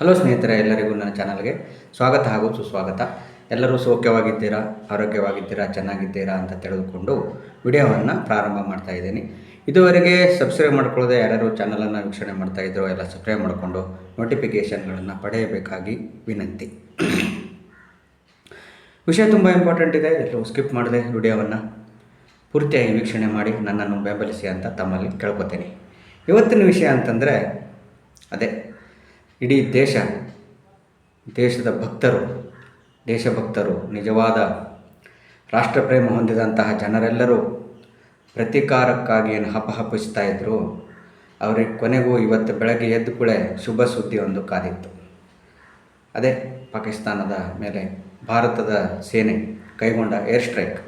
Hello ಸ್ನೇಹಿತರೆ, ಎಲ್ಲರಿಗೂ ನನ್ನ ಚಾನಲ್ಗೆ ಸ್ವಾಗತ ಹಾಗೂ ಸುಸ್ವಾಗತ. ಎಲ್ಲರೂ ಸೌಖ್ಯವಾಗಿದ್ದೀರಾ, ಆರೋಗ್ಯವಾಗಿದ್ದೀರಾ, ಚೆನ್ನಾಗಿದ್ದೀರಾ ಅಂತ ತಿಳಿದುಕೊಂಡು ವಿಡಿಯೋವನ್ನು ಪ್ರಾರಂಭ ಮಾಡ್ತಾ ಇದ್ದೀನಿ. ಇದುವರೆಗೆ ಸಬ್ಸ್ಕ್ರೈಬ್ ಮಾಡ್ಕೊಳ್ಳದೆ ಯಾರ್ಯಾರು ಚಾನಲನ್ನು ವೀಕ್ಷಣೆ ಮಾಡ್ತಾ ಎಲ್ಲ ಸಬ್ಸ್ಕ್ರೈಬ್ ಮಾಡಿಕೊಂಡು ನೋಟಿಫಿಕೇಷನ್ಗಳನ್ನು ಪಡೆಯಬೇಕಾಗಿ ವಿನಂತಿ. ವಿಷಯ ತುಂಬ ಇಂಪಾರ್ಟೆಂಟ್ ಇದೆ, ಎಲ್ಲರೂ ಸ್ಕಿಪ್ ಮಾಡದೆ ವಿಡಿಯೋವನ್ನು. ಪೂರ್ತಿಯಾಗಿ ವೀಕ್ಷಣೆ ಮಾಡಿ, ನನ್ನನ್ನು ಬೆಂಬಲಿಸಿ ಅಂತ ತಮ್ಮಲ್ಲಿ ಕೇಳ್ಕೊತೀನಿ. ಇವತ್ತಿನ ವಿಷಯ ಅಂತಂದರೆ, ಅದೇ ಇಡೀ ದೇಶ, ದೇಶದ ಭಕ್ತರು, ದೇಶಭಕ್ತರು, ನಿಜವಾದ ರಾಷ್ಟ್ರಪ್ರೇಮ ಹೊಂದಿದಂತಹ ಜನರೆಲ್ಲರೂ ಪ್ರತೀಕಾರಕ್ಕಾಗಿ ಏನು ಹಪಹಪಿಸ್ತಾ ಇದ್ದರು ಅವ್ರಿಗೆ ಕೊನೆಗೂ ಇವತ್ತು ಬೆಳಗ್ಗೆ ಎದ್ದು ಕೂಡಲೇ ಶುಭ ಸುದ್ದಿ ಒಂದು ಕಾದಿತ್ತು. ಅದೇ ಪಾಕಿಸ್ತಾನದ ಮೇಲೆ ಭಾರತದ ಸೇನೆ ಕೈಗೊಂಡ ಏರ್ ಸ್ಟ್ರೈಕ್.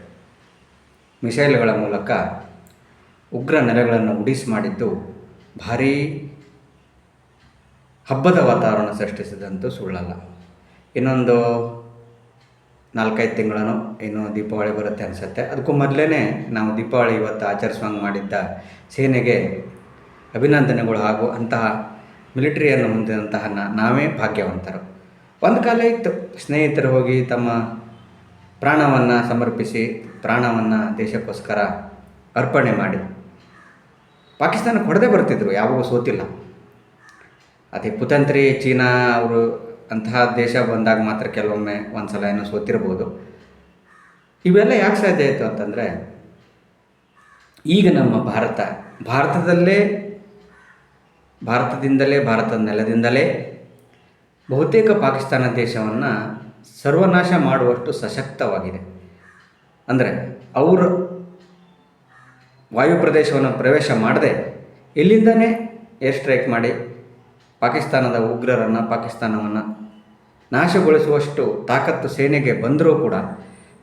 ಮಿಸೈಲ್ಗಳ ಮೂಲಕ ಉಗ್ರ ನೆಲೆಗಳನ್ನು ಉಡಿಸಿ ಮಾಡಿದ್ದು ಭಾರೀ ಹಬ್ಬದ ವಾತಾವರಣ ಸೃಷ್ಟಿಸಿದಂತೂ ಸುಳ್ಳಲ್ಲ. ಇನ್ನೊಂದು ನಾಲ್ಕೈದು ತಿಂಗಳೂ ಇನ್ನು ದೀಪಾವಳಿ ಬರುತ್ತೆ ಅನಿಸುತ್ತೆ. ಅದಕ್ಕೂ ಮೊದಲೇ ನಾವು ದೀಪಾವಳಿ ಇವತ್ತು ಆಚರಿಸುವಂಗೆ ಮಾಡಿದ್ದ ಸೇನೆಗೆ ಅಭಿನಂದನೆಗಳು ಹಾಗೂ ಅಂತಹ ಮಿಲಿಟರಿಯನ್ನು ಹೊಂದಿದಂತಹ ನಾವೇ ಭಾಗ್ಯವಂತರು. ಒಂದು ಕಾಲ ಇತ್ತು. ಸ್ನೇಹಿತರು ಹೋಗಿ ತಮ್ಮ ಪ್ರಾಣವನ್ನು ಸಮರ್ಪಿಸಿ ಪ್ರಾಣವನ್ನು ದೇಶಕ್ಕೋಸ್ಕರ ಅರ್ಪಣೆ ಮಾಡಿ. ಪಾಕಿಸ್ತಾನಕ್ಕೆ ಹೊಡೆದೇ ಬರ್ತಿದ್ರು. ಯಾವಾಗೂ ಸೋತಿಲ್ಲ. ಅದೇ ಕುತಂತ್ರಿ ಚೀನಾ ಅವರು ಅಂತಹ ದೇಶ ಬಂದಾಗ ಮಾತ್ರ ಕೆಲವೊಮ್ಮೆ ಒಂದು ಸಲ ಏನೋ ಸೋತಿರ್ಬೋದು. ಇವೆಲ್ಲ ಯಾಕೆ ಸಾಧ್ಯ ಆಯಿತು ಅಂತಂದರೆ, ಈಗ ನಮ್ಮ ಭಾರತ, ಭಾರತದಲ್ಲೇ, ಭಾರತದಿಂದಲೇ, ಭಾರತದ ನೆಲದಿಂದಲೇ ಬಹುತೇಕ ಪಾಕಿಸ್ತಾನ ದೇಶವನ್ನು ಸರ್ವನಾಶ ಮಾಡುವಷ್ಟು ಸಶಕ್ತವಾಗಿದೆ. ಅಂದರೆ ಅವರು ವಾಯು ಪ್ರದೇಶವನ್ನು ಪ್ರವೇಶ ಮಾಡದೆ ಇಲ್ಲಿಂದನೇ ಏರ್ ಸ್ಟ್ರೈಕ್ ಮಾಡಿ ಪಾಕಿಸ್ತಾನದ ಉಗ್ರರನ್ನು ಪಾಕಿಸ್ತಾನವನ್ನು ನಾಶಗೊಳಿಸುವಷ್ಟು ತಾಕತ್ತು ಸೇನೆಗೆ ಬಂದರೂ ಕೂಡ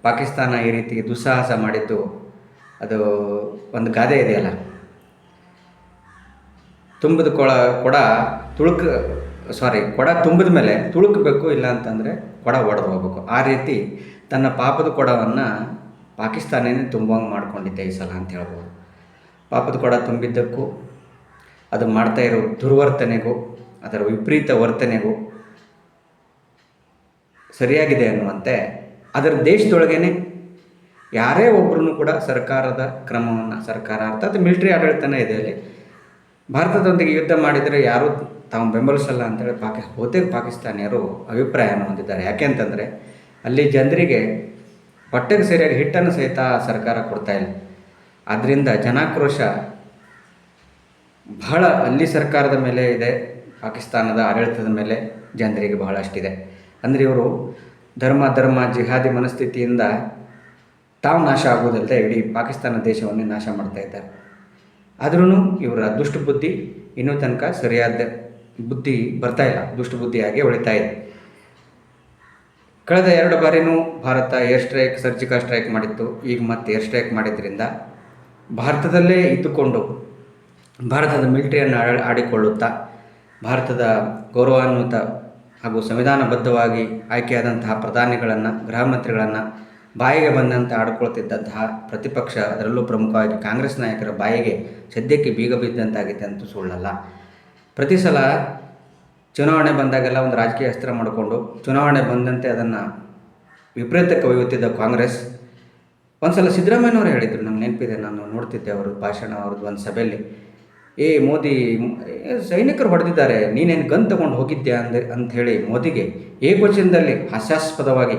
ಪಾಕಿಸ್ತಾನ ಈ ರೀತಿ ದುಸ್ಸಾಹಸ ಮಾಡಿದ್ದು ಅದು ಒಂದು ಗಾದೆ ಇದೆಯಲ್ಲ. ತುಂಬಿದ ಕೊಳ, ಕೊಡ ತುಳುಕ ಸಾರಿ ಕೊಡ ತುಂಬಿದ ಮೇಲೆ ತುಳುಕಬೇಕು ಇಲ್ಲ ಅಂತಂದರೆ ಕೊಡ ಒಡೆದು ಹೋಗ್ಬೇಕು. ಆ ರೀತಿ ತನ್ನ ಪಾಪದ ಕೊಡವನ್ನು ಪಾಕಿಸ್ತಾನನೇ ತುಂಬಂಗೆ ಮಾಡ್ಕೊಂಡಿದ್ದೆ ಈ ಸಲ ಅಂತ ಹೇಳ್ಬೋದು. ಪಾಪದ ಕೊಡ ತುಂಬಿದ್ದಕ್ಕೂ, ಅದು ಮಾಡ್ತಾ ಇರೋ ದುರ್ವರ್ತನೆಗೂ ಅದರ ವಿಪರೀತ ವರ್ತನೆಗೂ ಸರಿಯಾಗಿದೆ ಅನ್ನುವಂತೆ ಅದರ ದೇಶದೊಳಗೇನೆ ಯಾರೇ ಒಬ್ಬರೂ ಕೂಡ ಸರ್ಕಾರದ ಕ್ರಮವನ್ನು, ಸರ್ಕಾರ ಅರ್ಥಾತ್ ಮಿಲಿಟರಿ ಆಡಳಿತನೇ ಇದೆ ಅಲ್ಲಿ. ಭಾರತದೊಂದಿಗೆ ಯುದ್ಧ ಮಾಡಿದರೆ ಯಾರೂ ತಾವು ಬೆಂಬಲಿಸಲ್ಲ ಅಂತೇಳಿ ಪಾಕಿ, ಬಹುತೇಕ ಪಾಕಿಸ್ತಾನಿಯರು ಅಭಿಪ್ರಾಯವನ್ನು ಹೊಂದಿದ್ದಾರೆ. ಯಾಕೆ ಅಂತಂದರೆ ಅಲ್ಲಿ ಜನರಿಗೆ ಹೊಟ್ಟೆಗೆ ಸರಿಯಾಗಿ ಹಿಟ್ಟನ್ನು ಸಹಿತ ಸರ್ಕಾರ ಕೊಡ್ತಾ ಇಲ್ಲ. ಆದ್ದರಿಂದ ಜನಾಕ್ರೋಶ ಬಹಳ ಅಲ್ಲಿ ಸರ್ಕಾರದ ಮೇಲೆ ಇದೆ. ಪಾಕಿಸ್ತಾನದ ಆಡಳಿತದ ಮೇಲೆ ಜನರಿಗೆ ಬಹಳಷ್ಟಿದೆ. ಅಂದರೆ ಇವರು ಧರ್ಮ ಧರ್ಮ, ಜಿಹಾದಿ ಮನಸ್ಥಿತಿಯಿಂದ ತಾವು ನಾಶ ಆಗುವುದಲ್ಲದೆ ಇಡೀ ಪಾಕಿಸ್ತಾನ ದೇಶವನ್ನೇ ನಾಶ ಮಾಡ್ತಾ ಇದ್ದಾರೆ. ಆದ್ರೂ ಇವರ ದುಷ್ಟ ಬುದ್ಧಿ ಇನ್ನೂ ತನಕ ಸರಿಯಾದ ಬುದ್ಧಿ ಬರ್ತಾ ಇಲ್ಲ. ದುಷ್ಟ ಬುದ್ಧಿಯಾಗಿ ಉಳಿತಾ ಇದೆ. ಕಳೆದ ಎರಡು ಬಾರಿನೂ Bharat air strike, surgical strike ಮಾಡಿತ್ತು. ಈಗ ಮತ್ತೆ ಏರ್ ಸ್ಟ್ರೈಕ್ ಮಾಡಿದ್ರಿಂದ ಭಾರತದಲ್ಲೇ ಇದ್ದುಕೊಂಡು ಭಾರತದ ಮಿಲಿಟರಿಯನ್ನು ಆಡ, ಆಡಿಕೊಳ್ಳುತ್ತಾ ಭಾರತದ ಗೌರವಾನ್ವಿತ ಹಾಗೂ ಸಂವಿಧಾನಬದ್ಧವಾಗಿ ಆಯ್ಕೆಯಾದಂತಹ ಪ್ರಧಾನಿಗಳನ್ನು, ಗೃಹ ಮಂತ್ರಿಗಳನ್ನು ಬಾಯಿಗೆ ಬಂದಂತೆ ಆಡ್ಕೊಳ್ತಿದ್ದಂತಹ ಪ್ರತಿಪಕ್ಷ, ಅದರಲ್ಲೂ ಪ್ರಮುಖವಾಗಿ ಕಾಂಗ್ರೆಸ್ ನಾಯಕರ ಬಾಯಿಗೆ ಸದ್ಯಕ್ಕೆ ಬೀಗ ಬಿದ್ದಂತಾಗಿದೆ ಅಂತೂ ಸುಳ್ಳಲ್ಲ. ಪ್ರತಿ ಸಲ ಚುನಾವಣೆ ಬಂದಾಗೆಲ್ಲ ಒಂದು ರಾಜಕೀಯ ಅಸ್ತ್ರ ಮಾಡಿಕೊಂಡು ಚುನಾವಣೆ ಬಂದಂತೆ ಅದನ್ನು ವಿಪರೀತಕ್ಕೆ ಒಯ್ಯುತ್ತಿದ್ದ ಕಾಂಗ್ರೆಸ್. ಒಂದು ಸಲ ಸಿದ್ದರಾಮಯ್ಯನವರು ಹೇಳಿದರು ನಂಗೆ ನೆನಪಿದೆ, ನಾನು ನೋಡ್ತಿದ್ದೆ ಅವರು ಭಾಷಣ, ಅವ್ರದ್ದು ಒಂದು ಸಭೆಯಲ್ಲಿ. ಏ ಮೋದಿ ಸೈನಿಕರು ಹೊಡೆದಿದ್ದಾರೆ, ನೀನೇನು ಗನ್ ತಗೊಂಡು ಹೋಗಿದ್ದೆ ಅಂದೆ ಅಂಥೇಳಿ ಮೋದಿಗೆ ಏಕವಚನದಲ್ಲಿ ಹಾಸ್ಯಾಸ್ಪದವಾಗಿ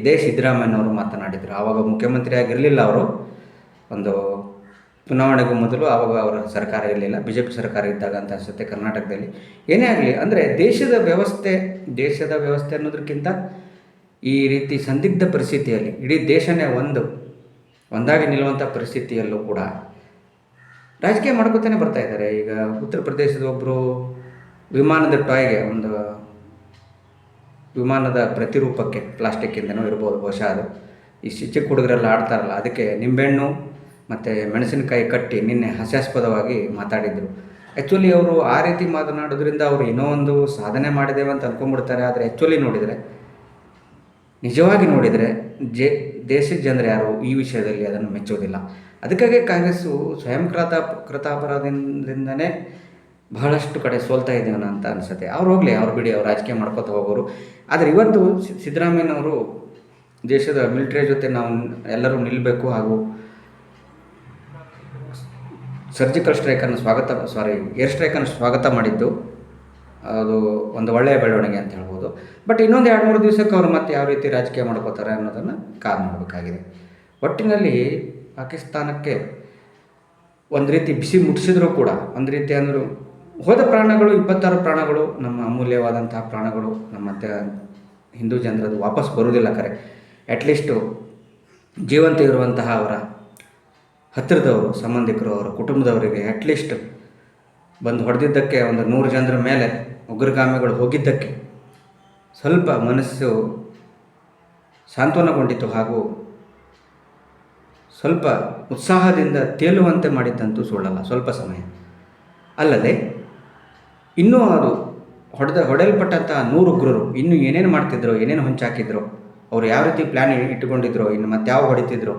ಇದೇ ಸಿದ್ದರಾಮಯ್ಯನವರು ಮಾತನಾಡಿದರು. ಆವಾಗ ಮುಖ್ಯಮಂತ್ರಿ ಆಗಿರಲಿಲ್ಲ ಅವರು. ಒಂದು ಚುನಾವಣೆಗೂ ಮೊದಲು ಆವಾಗ ಅವರ ಸರ್ಕಾರ ಇರಲಿಲ್ಲ. ಬಿ ಜೆ ಪಿ ಸರ್ಕಾರ ಇದ್ದಾಗ ಅಂತ ಅನಿಸುತ್ತೆ ಕರ್ನಾಟಕದಲ್ಲಿ. ಏನೇ ಆಗಲಿ, ಅಂದರೆ ದೇಶದ ವ್ಯವಸ್ಥೆ ದೇಶದ ವ್ಯವಸ್ಥೆ ಅನ್ನೋದಕ್ಕಿಂತ ಈ ರೀತಿ ಸಂದಿಗ್ಧ ಪರಿಸ್ಥಿತಿಯಲ್ಲಿ, ಇಡೀ ದೇಶನೇ ಒಂದು, ಒಂದಾಗಿ ನಿಲ್ಲುವಂಥ ಪರಿಸ್ಥಿತಿಯಲ್ಲೂ ಕೂಡ ರಾಜಕೀಯ ಮಾಡ್ಕೊತಾನೆ ಬರ್ತಾ ಇದ್ದಾರೆ. ಈಗ ಉತ್ತರ ಪ್ರದೇಶದ ಒಬ್ಬರು ವಿಮಾನದ ಟಾಯ್ಗೆ ಒಂದು ವಿಮಾನದ ಪ್ರತಿರೂಪಕ್ಕೆ ಪ್ಲಾಸ್ಟಿಕ್ಕಿಂದನೂ ಇರ್ಬೋದು ಬಹುಶಃ ಅದು. ಈ ಚಿಕ್ಕ ಹುಡುಗರೆಲ್ಲ ಆಡ್ತಾರಲ್ಲ, ಅದಕ್ಕೆ ನಿಂಬೆಹಣ್ಣು ಮತ್ತು ಮೆಣಸಿನಕಾಯಿ ಕಟ್ಟಿ ನಿನ್ನೆ ಹಾಸ್ಯಾಸ್ಪದವಾಗಿ ಮಾತಾಡಿದರು. ಆ್ಯಕ್ಚುಲಿ ಅವರು ಆ ರೀತಿ ಮಾತನಾಡೋದ್ರಿಂದ ಅವರು ಏನೋ ಒಂದು ಸಾಧನೆ ಮಾಡಿದ್ದೇವೆ ಅಂತ ಅಂದ್ಕೊಂಡ್ಬಿಡ್ತಾರೆ ಆದರೆ ಆ್ಯಕ್ಚುಲಿ ನೋಡಿದರೆ, ನಿಜವಾಗಿ ನೋಡಿದರೆ ಜೆ, ದೇಶದ ಜನರು ಯಾರು ಈ ವಿಷಯದಲ್ಲಿ ಅದನ್ನು ಮೆಚ್ಚೋದಿಲ್ಲ. ಅದಕ್ಕಾಗಿ ಕಾಂಗ್ರೆಸ್ಸು ಸ್ವಯಂ ಕೃತ, ಕೃತಾಪರಾಧದಿಂದನೇ ಬಹಳಷ್ಟು ಕಡೆ ಸೋಲ್ತಾ ಇದ್ದೇವನ ಅಂತ ಅನಿಸುತ್ತೆ. ಅವ್ರು ಹೋಗಲಿ, ಅವ್ರು ಬಿಡಿ, ಅವ್ರು ರಾಜಕೀಯ ಮಾಡ್ಕೋತ ಹೋಗೋರು. ಆದರೆ ಇವತ್ತು ಸಿದ್ದರಾಮಯ್ಯನವರು ದೇಶದ ಮಿಲಿಟರಿ ಜೊತೆ ನಾವು ಎಲ್ಲರೂ ನಿಲ್ಲಬೇಕು ಹಾಗೂ ಸರ್ಜಿಕಲ್ ಸ್ಟ್ರೈಕನ್ನು ಸ್ವಾಗತ, ಸಾರಿ, ಏರ್ ಸ್ಟ್ರೈಕನ್ನು ಸ್ವಾಗತ ಮಾಡಿದ್ದು. ಅದು ಒಂದು ಒಳ್ಳೆಯ ಬೆಳವಣಿಗೆ ಅಂತ ಹೇಳ್ಬೋದು. ಬಟ್ ಇನ್ನೊಂದು ಎರಡು ಮೂರು ದಿವಸಕ್ಕೆ ಅವರು ಮತ್ತೆ ಯಾವ ರೀತಿ ರಾಜಕೀಯ ಮಾಡ್ಕೋತಾರೆ ಅನ್ನೋದನ್ನು ಕಾದು ಮಾಡಬೇಕಾಗಿದೆ. ಒಟ್ಟಿನಲ್ಲಿ ಪಾಕಿಸ್ತಾನಕ್ಕೆ ಒಂದು ರೀತಿ ಬಿಸಿ ಮುಟ್ಟಿಸಿದ್ರು ಕೂಡ, ಒಂದು ರೀತಿ ಅಂದರು ಹೋದ ಪ್ರಾಣಗಳು, ಇಪ್ಪತ್ತಾರು ಪ್ರಾಣಗಳು, ನಮ್ಮ ಅಮೂಲ್ಯವಾದಂತಹ ಪ್ರಾಣಗಳು ನಮ್ಮ ಹಿಂದೂ ಜನರದು ವಾಪಸ್ ಬರುವುದಿಲ್ಲ ಕರೆ. ಅಟ್ಲೀಸ್ಟು ಜೀವಂತ ಇರುವಂತಹ ಅವರ ಹತ್ತಿರದವರು, ಸಂಬಂಧಿಕರು, ಅವರ ಕುಟುಂಬದವರಿಗೆ ಅಟ್ಲೀಸ್ಟ್ ಬಂದು ಹೊಡೆದಿದ್ದಕ್ಕೆ ಒಂದು ನೂರು ಜನರ ಮೇಲೆ ಉಗ್ರಗಾಮಿಗಳು ಹೋಗಿದ್ದಕ್ಕೆ ಸ್ವಲ್ಪ ಮನಸ್ಸು ಸಾಂತ್ವನಗೊಂಡಿತು ಹಾಗೂ ಸ್ವಲ್ಪ ಉತ್ಸಾಹದಿಂದ ತೇಲುವಂತೆ ಮಾಡಿದ್ದಂತೂ ಸುಳ್ಳಲ್ಲ, ಸ್ವಲ್ಪ ಸಮಯ. ಅಲ್ಲದೆ, ಇನ್ನೂ ಅದು ಹೊಡೆದ ಹೊಡೆಯಲ್ಪಟ್ಟಂಥ ನೂರು ಉಗ್ರರು ಇನ್ನೂ ಏನೇನು ಮಾಡ್ತಿದ್ರು, ಏನೇನು ಹೊಂಚಾಕಿದ್ರು, ಅವರು ಯಾವ ರೀತಿ ಪ್ಲ್ಯಾನ್ ಇಟ್ಟುಕೊಂಡಿದ್ರು, ಇನ್ನು ಮತ್ತೆ ಯಾವ ಹೊಡಿತಿದ್ರು,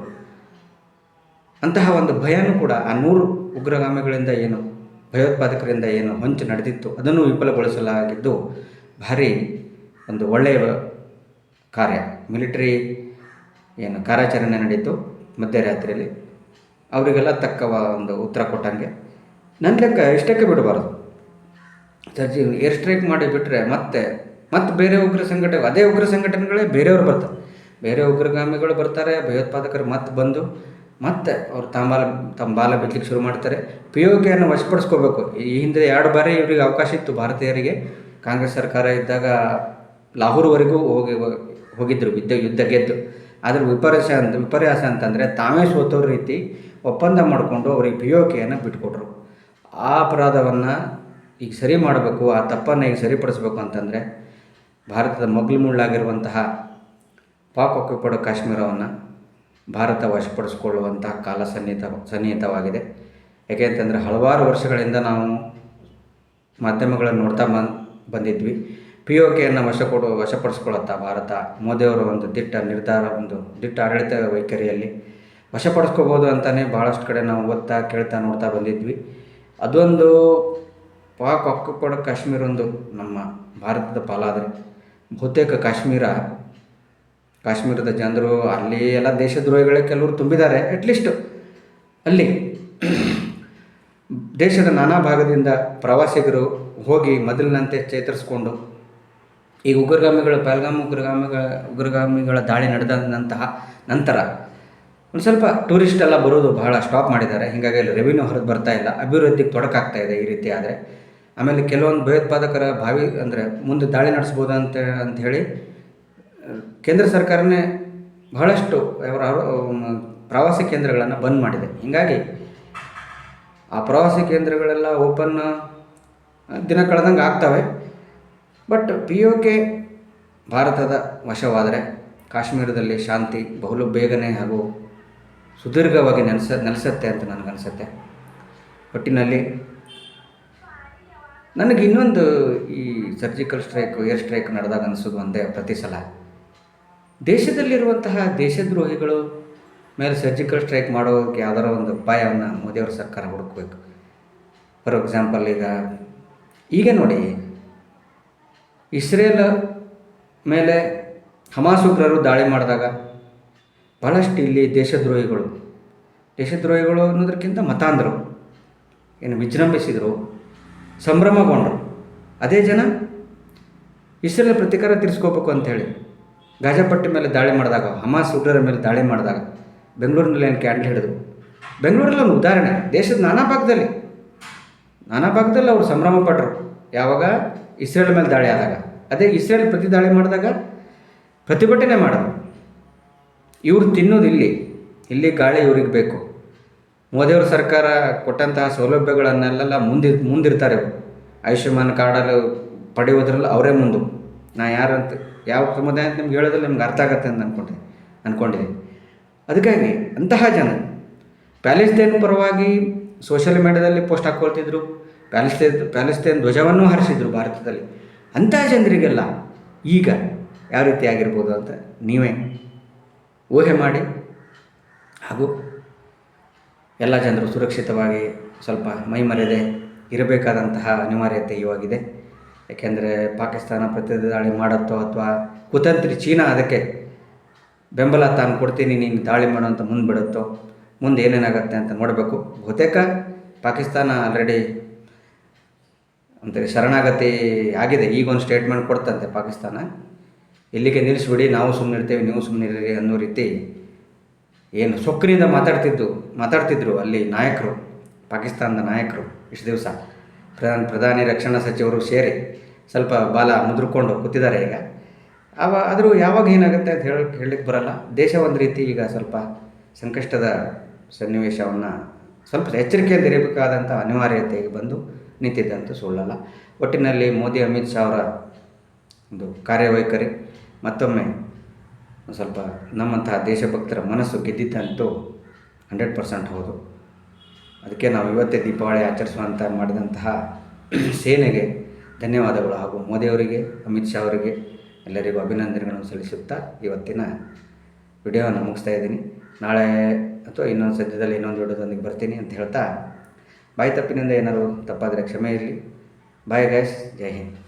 ಅಂತಹ ಒಂದು ಭಯನೂ ಕೂಡ ಆ ನೂರು ಉಗ್ರಗಾಮಿಗಳಿಂದ ಏನು, ಭಯೋತ್ಪಾದಕರಿಂದ ಏನು ಹೊಂಚು ನಡೆದಿತ್ತು, ಅದನ್ನು ವಿಫಲಗೊಳಿಸಲಾಗಿದ್ದು ಭಾರಿ ಒಂದು ಒಳ್ಳೆಯ ಕಾರ್ಯ. ಮಿಲಿಟರಿ ಏನು ಕಾರ್ಯಾಚರಣೆ ನಡೀತು ಮಧ್ಯರಾತ್ರಿಯಲ್ಲಿ ಅವರಿಗೆಲ್ಲ ತಕ್ಕ ಒಂದು ಉತ್ತರ ಕೊಟ್ಟಂಗೆ. ನನ್ನ ಲೆಕ್ಕ ಇಷ್ಟಕ್ಕೆ ಬಿಡಬಾರ್ದು? ಸರ್ಜಿ, ಏರ್ ಸ್ಟ್ರೈಕ್ ಮಾಡಿ ಬಿಟ್ಟರೆ ಮತ್ತೆ ಮತ್ತೆ ಬೇರೆ ಉಗ್ರ ಸಂಘಟನೆ, ಅದೇ ಉಗ್ರ ಸಂಘಟನೆಗಳೇ ಬೇರೆಯವರು ಬರ್ತಾರೆ. ಬೇರೆ ಉಗ್ರಗಾಮಿಗಳು ಬರ್ತಾರೆ, ಭಯೋತ್ಪಾದಕರು ಮತ್ತೆ ಬಂದು, ಮತ್ತೆ ಅವ್ರು ತಾಂಬಾಲ ತಮ್ಮ ಬಾಲ ಬಿಡ್ಲಿಕ್ಕೆ ಶುರು ಮಾಡ್ತಾರೆ. ಪಿ ಯು ಕೆಯನ್ನು ವಶಪಡಿಸ್ಕೋಬೇಕು. ಈ ಹಿಂದೆ ಎರಡು ಬಾರಿ ಇವರಿಗೆ ಅವಕಾಶ ಇತ್ತು ಭಾರತೀಯರಿಗೆ. ಕಾಂಗ್ರೆಸ್ ಸರ್ಕಾರ ಇದ್ದಾಗ ಲಾಹೋರ್ವರೆಗೂ ಹೋಗಿ ಹೋಗಿದ್ದರು ಯುದ್ಧ ಯುದ್ಧ ಗೆದ್ದು. ಆದರೆ ವಿಪರ್ಯಾಸ ಅಂತ, ವಿಪರ್ಯಾಸ ಅಂತಂದರೆ ತಾವೇ ಸೋತೋ ರೀತಿ ಒಪ್ಪಂದ ಮಾಡಿಕೊಂಡು ಅವ್ರಿಗೆ ಪಿ ಯು ಕೆಯನ್ನು ಬಿಟ್ಕೊಟ್ರು. ಆ ಅಪರಾಧವನ್ನು ಈಗ ಸರಿ ಮಾಡಬೇಕು, ಆ ತಪ್ಪನ್ನು ಈಗ ಸರಿಪಡಿಸ್ಬೇಕು ಅಂತಂದರೆ ಭಾರತದ ಮೊಗ್ಲು ಮುಳ್ಳಾಗಿರುವಂತಹ ಪಾಕ್ ಒಕ್ಯುಪೈಡ್ ಕಾಶ್ಮೀರವನ್ನು ಭಾರತ ವಶಪಡಿಸಿಕೊಳ್ಳುವಂತಹ ಕಾಲ ಸನ್ನಿಹಿತ, ಸನ್ನಿಹಿತವಾಗಿದೆ. ಯಾಕೆ ಅಂತಂದರೆ ಹಲವಾರು ವರ್ಷಗಳಿಂದ ನಾವು ಮಾಧ್ಯಮಗಳನ್ನು ನೋಡ್ತಾ ಬಂದ್, ಬಂದಿದ್ವಿ. ಪಿ ಓ ಕೆಯನ್ನು ವಶ ಕೊಡು ವಶಪಡಿಸ್ಕೊಳ್ಳುತ್ತಾ ಭಾರತ, ಮೋದಿಯವರ ಒಂದು ದಿಟ್ಟ ನಿರ್ಧಾರ, ಒಂದು ದಿಟ್ಟ ಆಡಳಿತ ವೈಖರಿಯಲ್ಲಿ ವಶಪಡಿಸ್ಕೋಬೋದು ಅಂತಲೇ ಭಾಳಷ್ಟು ಕಡೆ ನಾವು ಓದ್ತಾ ಕೇಳ್ತಾ ನೋಡ್ತಾ ಬಂದಿದ್ವಿ. ಅದೊಂದು ಪಾಕ್ ಒಕ್ಕುಪಡ ಕಾಶ್ಮೀರ ಒಂದು ನಮ್ಮ ಭಾರತದ ಪಾಲಾದರೆ. ಬಹುತೇಕ ಕಾಶ್ಮೀರ, ಕಾಶ್ಮೀರದ ಜನರು ಅಲ್ಲಿ ಎಲ್ಲ ದೇಶದ್ರೋಹಿಗಳೇ ಕೆಲವರು ತುಂಬಿದ್ದಾರೆ ಅಟ್ಲೀಸ್ಟ್ ಅಲ್ಲಿ. ದೇಶದ ನಾನಾ ಭಾಗದಿಂದ ಪ್ರವಾಸಿಗರು ಹೋಗಿ ಮೊದಲಿನಂತೆ ಚೇತರಿಸ್ಕೊಂಡು ಈ ಉಗ್ರಗಾಮಿಗಳು, ಪಹಲ್ಗಾಮ್ ಉಗ್ರಗಾಮಿಗಳ ಉಗ್ರಗಾಮಿಗಳ ದಾಳಿ ನಡೆದಂತಹ ನಂತರ ಒಂದು ಸ್ವಲ್ಪ ಟೂರಿಸ್ಟ್ ಎಲ್ಲ ಬರೋದು ಬಹಳ ಸ್ಟಾಪ್ ಮಾಡಿದ್ದಾರೆ. ಹೀಗಾಗಿ ಅಲ್ಲಿ ರೆವಿನ್ಯೂ ಹೊರಗೆ ಬರ್ತಾ ಇಲ್ಲ. ಅಭಿವೃದ್ಧಿಗೆ ತೊಡಕಾಗ್ತಾ ಇದೆ ಈ ರೀತಿ ಆದರೆ. ಆಮೇಲೆ ಕೆಲವೊಂದು ಭಯೋತ್ಪಾದಕರ ಭಾವಿ ಅಂದರೆ ಮುಂದೆ ದಾಳಿ ನಡೆಸ್ಬೋದು ಅಂತ ಅಂಥೇಳಿ ಕೇಂದ್ರ ಸರ್ಕಾರನೇ ಬಹಳಷ್ಟು ಅವರ- ಪ್ರವಾಸಿ ಕೇಂದ್ರಗಳನ್ನು ಬಂದ್ ಮಾಡಿದೆ. ಹೀಗಾಗಿ ಆ ಪ್ರವಾಸಿ ಕೇಂದ್ರಗಳೆಲ್ಲ ಓಪನ್ ದಿನ ಕಳೆದಂಗೆ ಆಗ್ತವೆ. ಬಟ್ ಪಿ ಯು ಕೆ ಭಾರತದ ವಶವಾದರೆ ಕಾಶ್ಮೀರದಲ್ಲಿ ಶಾಂತಿ ಬಹುಲು ಬೇಗನೆ ಹಾಗೂ ಸುದೀರ್ಘವಾಗಿ ನೆಲೆಸ, ನೆಲೆಸತ್ತೆ ಅಂತ ನನಗನ್ಸತ್ತೆ. ಒಟ್ಟಿನಲ್ಲಿ ನನಗೆ ಇನ್ನೊಂದು ಈ ಸರ್ಜಿಕಲ್ ಸ್ಟ್ರೈಕ್, ಏರ್ ಸ್ಟ್ರೈಕ್ ನಡೆದಾಗ ಅನಿಸೋದು ಒಂದೇ ಪ್ರತಿ ಸಲ. ದೇಶದಲ್ಲಿರುವಂತಹ ದೇಶದ್ರೋಹಿಗಳು ಮೇಲೆ ಸರ್ಜಿಕಲ್ ಸ್ಟ್ರೈಕ್ ಮಾಡೋಕ್ಕೆ ಯಾವ್ದಾರ ಒಂದು ಉಪಾಯವನ್ನು ಮೋದಿಯವರ ಸರ್ಕಾರ ಹುಡುಕಬೇಕು. ಫಾರ್ ಎಕ್ಸಾಂಪಲ್ ಈಗ ಈಗ ನೋಡಿ ಇಸ್ರೇಲ್ ಮೇಲೆ ಹಮಾಸ್ ಉಗ್ರರು ದಾಳಿ ಮಾಡಿದಾಗ ಭಾಳಷ್ಟು ಇಲ್ಲಿ ದೇಶದ್ರೋಹಿಗಳು ದೇಶದ್ರೋಹಿಗಳು ಅನ್ನೋದಕ್ಕಿಂತ ಮತಾಂಧರು, ಏನು ವಿಜೃಂಭಿಸಿದರು, ಸಂಭ್ರಮಗೊಂಡರು. ಅದೇ ಜನ ಇಸ್ರೇಲ್ ಪ್ರತಿಕಾರ ತೀರಿಸ್ಕೋಬೇಕು ಅಂಥೇಳಿ ಗಾಜಾಪಟ್ಟಿ ಮೇಲೆ ದಾಳಿ ಮಾಡಿದಾಗ, ಹಮಾಸ್ ಉಗ್ರರ ಮೇಲೆ ದಾಳಿ ಮಾಡಿದಾಗ ಬೆಂಗಳೂರಿನಲ್ಲಿ ಏನು ಕ್ಯಾಂಡಲ್ ಹಿಡಿದ್ರು ಬೆಂಗಳೂರಲ್ಲಿ ಒಂದು ಉದಾಹರಣೆ, ದೇಶದ ನಾನಾ ಭಾಗದಲ್ಲಿ ನಾನಾ ಭಾಗದಲ್ಲಿ ಅವರು ಸಂಭ್ರಮ ಪಟ್ಟರು ಯಾವಾಗ? ಇಸ್ರೇಲ್ ಮೇಲೆ ದಾಳಿ ಆದಾಗ. ಅದೇ ಇಸ್ರೇಲ್ ಪ್ರತಿದಾಳಿ ಮಾಡಿದಾಗ ಪ್ರತಿಭಟನೆ ಮಾಡೋದು ಇವರು ತಿನ್ನೋದು ಇಲ್ಲಿ. ಇಲ್ಲಿ ಗಾಳಿ ಇವ್ರಿಗೆ ಬೇಕು. ಮೋದಿಯವ್ರ ಸರ್ಕಾರ ಕೊಟ್ಟಂತಹ ಸೌಲಭ್ಯಗಳನ್ನೆಲ್ಲ ಮುಂದಿ, ಮುಂದಿರ್ತಾರೆ. ಆಯುಷ್ಮಾನ್ ಕಾರ್ಡಲ್ಲಿ ಪಡೆಯೋದ್ರಲ್ಲಿ ಅವರೇ ಮುಂದು. ನಾ ಯಾರಂತ ಯಾವ ಸಮುದಾಯ ಅಂತ ನಿಮ್ಗೆ ಹೇಳೋದ್ರಲ್ಲಿ ನಿಮ್ಗೆ ಅರ್ಥ ಆಗತ್ತೆ ಅಂತ ಅಂದ್ಕೊಂಡೆ ಅಂದ್ಕೊಂಡಿದ್ದೀನಿ ಅದಕ್ಕಾಗಿ ಅಂತಹ ಜನ ಪ್ಯಾಲೆಸ್ತೇನ್ ಪರವಾಗಿ ಸೋಷಿಯಲ್ ಮೀಡಿಯಾದಲ್ಲಿ ಪೋಸ್ಟ್ ಹಾಕ್ಕೊಳ್ತಿದ್ರು ಪ್ಯಾಲೆಸ್ತೇನ್ ಪ್ಯಾಲೆಸ್ತೇನ್ ಧ್ವಜವನ್ನು ಹಾರಿಸಿದ್ರು ಭಾರತದಲ್ಲಿ. ಅಂತಹ ಜನರಿಗೆಲ್ಲ ಈಗ ಯಾವ ರೀತಿ ಆಗಿರ್ಬೋದು ಅಂತ ನೀವೇ ಊಹೆ ಮಾಡಿ ಹಾಗೂ ಎಲ್ಲ ಜನರು ಸುರಕ್ಷಿತವಾಗಿ ಸ್ವಲ್ಪ ಮೈ ಮರೆಯದೆ ಇರಬೇಕಾದಂತಹ ಅನಿವಾರ್ಯತೆ ಇವಾಗಿದೆ. ಯಾಕೆಂದರೆ ಪಾಕಿಸ್ತಾನ ಪ್ರತಿನಿಧಿ ದಾಳಿ ಮಾಡುತ್ತೋ ಅಥವಾ ಕುತಂತ್ರಿ ಚೀನಾ ಅದಕ್ಕೆ ಬೆಂಬಲ ತಾನು ಕೊಡ್ತೀನಿ, ನೀನು ದಾಳಿ ಮಾಡೋವಂಥ ಮುಂದೆ ಬಿಡುತ್ತೋ ಮುಂದೆ ಏನೇನಾಗುತ್ತೆ ಅಂತ ನೋಡಬೇಕು. ಬಹುತೇಕ ಪಾಕಿಸ್ತಾನ ಆಲ್ರೆಡಿ ಅಂತಾರೆ ಶರಣಾಗತಿ ಆಗಿದೆ. ಈಗ ಒಂದು ಸ್ಟೇಟ್ಮೆಂಟ್ ಕೊಡ್ತಂತೆ ಪಾಕಿಸ್ತಾನ. ಇಲ್ಲಿಗೆ ನಿಲ್ಲಿಸ್ಬಿಡಿ, ನಾವು ಸುಮ್ಮನೆ ಇರ್ತೇವೆ, ನೀವು ಸುಮ್ಮನೆ ಇರ್ರಿ ಅನ್ನೋ ರೀತಿ ಏನು ಸೊಕ್ಕಿನಿಂದ ಮಾತಾಡ್ತಿದ್ದು, ಮಾತಾಡ್ತಿದ್ರು ಅಲ್ಲಿ ನಾಯಕರು, ಪಾಕಿಸ್ತಾನದ ನಾಯಕರು ಇಷ್ಟು ದಿವಸ. ಪ್ರಧಾನ, ಪ್ರಧಾನಿ ರಕ್ಷಣಾ ಸಚಿವರು ಸೇರಿ ಸ್ವಲ್ಪ ಬಾಲ ಮುದ್ರಕೊಂಡು ಕೂತಿದ್ದಾರೆ ಈಗ. ಅವ, ಆದರೂ ಯಾವಾಗ ಏನಾಗುತ್ತೆ ಅಂತ ಹೇಳಿ ಹೇಳಲಿಕ್ಕೆ ಬರಲ್ಲ. ದೇಶ ಒಂದು ರೀತಿ ಈಗ ಸ್ವಲ್ಪ ಸಂಕಷ್ಟದ ಸನ್ನಿವೇಶವನ್ನು ಸ್ವಲ್ಪ ಎಚ್ಚರಿಕೆಯಿಂದ ಇರಬೇಕಾದಂಥ ಅನಿವಾರ್ಯತೆಗೆ ಬಂದು ನಿಂತಿದ್ದಂತೂ ಸುಳ್ಳಲ್ಲ. ಒಟ್ಟಿನಲ್ಲಿ ಮೋದಿ, ಅಮಿತ್ ಶಾ ಅವರ ಒಂದು ಕಾರ್ಯವೈಖರಿ, ಮತ್ತೊಮ್ಮೆ ಸ್ವಲ್ಪ ನಮ್ಮಂತಹ ದೇಶಭಕ್ತರ ಮನಸ್ಸು ಗೆದ್ದಿದ್ದಂತೂ ಹಂಡ್ರೆಡ್ ಪರ್ಸೆಂಟ್ ಹೌದು. ಅದಕ್ಕೆ ನಾವು ಇವತ್ತೇ ದೀಪಾವಳಿ ಆಚರಿಸುವಂಥ ಮಾಡಿದಂತಹ ಸೇನೆಗೆ ಧನ್ಯವಾದಗಳು ಹಾಗೂ ಮೋದಿಯವರಿಗೆ ಅಮಿತ್ ಶಾ ಅವರಿಗೆ ಎಲ್ಲರಿಗೂ ಅಭಿನಂದನೆಗಳನ್ನು ಸಲ್ಲಿಸುತ್ತಾ ಇವತ್ತಿನ ವಿಡಿಯೋವನ್ನು ಮುಗಿಸ್ತಾ ಇದ್ದೀನಿ. ನಾಳೆ ಅಥವಾ ಇನ್ನೊಂದು ಸದ್ಯದಲ್ಲಿ ಇನ್ನೊಂದು ವಿಡಿಯೋದೊಂದಿಗೆ ಬರ್ತೀನಿ ಅಂತ ಹೇಳ್ತಾ ಬಾಯಿ ತಪ್ಪಿನಿಂದ ಏನಾದರೂ ತಪ್ಪಾದರೆ ಕ್ಷಮೆ ಇರಲಿ. Bye guys Jai Hind.